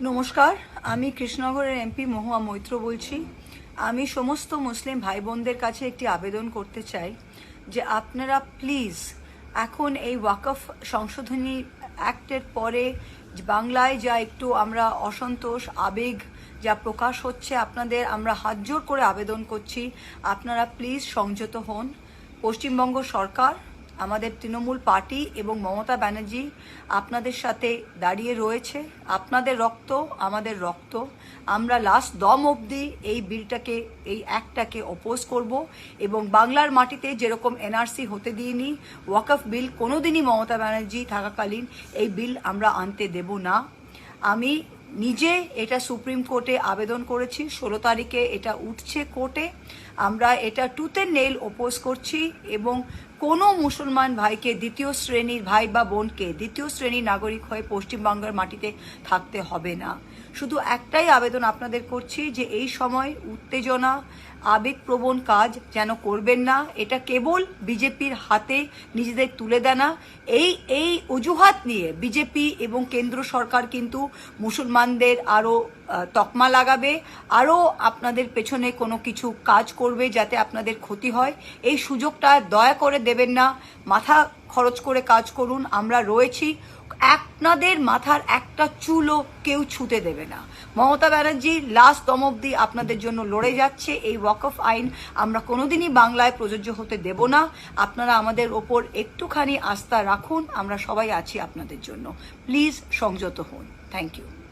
নমস্কার, আমি কৃষ্ণনগরের এমপি মহুয়া মৈত্র বলছি। আমি সমস্ত মুসলিম ভাই বোনদের কাছে একটি আবেদন করতে চাই যে আপনারা প্লিজ এখন এই ওয়াকফ সংশোধনী অ্যাক্টের পরে বাংলায় যা একটু আমরা অসন্তোষ, আবেগ যা প্রকাশ হচ্ছে, আপনাদের আমরা হাত জোর করে আবেদন করছি। আপনারা প্লিজ সংযত হন। পশ্চিমবঙ্গ সরকার আমাদের তৃণমূল পার্টি এবং মমতা ব্যানার্জি আপনাদের সাথে দাঁড়িয়ে রয়েছে। আপনাদের রক্ত, আমাদের রক্ত। আমরা লাস্ট দম অবধি এই বিলটাকে, এই অ্যাক্টটাকে অপোজ করব এবং বাংলার মাটিতে যেরকম এনআরসি হতে দিইনি, ওয়াকফ বিল কোনোদিনই মমতা ব্যানার্জি থাকাকালীন এই বিল আমরা আনতে দেব না। আমি নিজে এটা সুপ্রিম কোর্টে আবেদন করেছি, ষোলো তারিখে এটা উঠছে কোর্টে। আমরা এটা এন্ড নেল ওপোজ করছি এবং কোনো মুসলমান ভাইকে দ্বিতীয় শ্রেণির ভাই বা বোনকে দ্বিতীয় শ্রেণির নাগরিক হয়ে পশ্চিমবঙ্গের মাটিতে থাকতে হবে না। শুধু একটাই আবেদন আপনাদের করছি যে এই সময় উত্তেজনা, আবেগপ্রবণ কাজ যেন করবেন না। এটা কেবল বিজেপির হাতে নিজেদের তুলে দেনা এই এই অজুহাত নিয়ে বিজেপি এবং কেন্দ্র সরকার কিন্তু মুসলমানদের আরও তকমা লাগাবে, আরও আপনাদের পেছনে কোনো কিছু কাজ করবে যাতে আপনাদের ক্ষতি হয়। এই সুযোগটা দয়া করে দেবেন না। মাথা খরচ করে কাজ করুন, আমরা রয়েছি। আপনাদের মাথার একটা চুলও কেউ ছুতে দেবে না। মমতা ব্যানার্জি লাস্ট দম অব্দি আপনাদের জন্য লড়ে যাচ্ছে। এই ওয়াকফ আইন আমরা কোনোদিনই বাংলায় প্রযোজ্য হতে দেব না। আপনারা আমাদের ওপর একটুখানি আস্থা রাখুন। আমরা সবাই আছি আপনাদের জন্য। প্লিজ সংযত হন। Thank you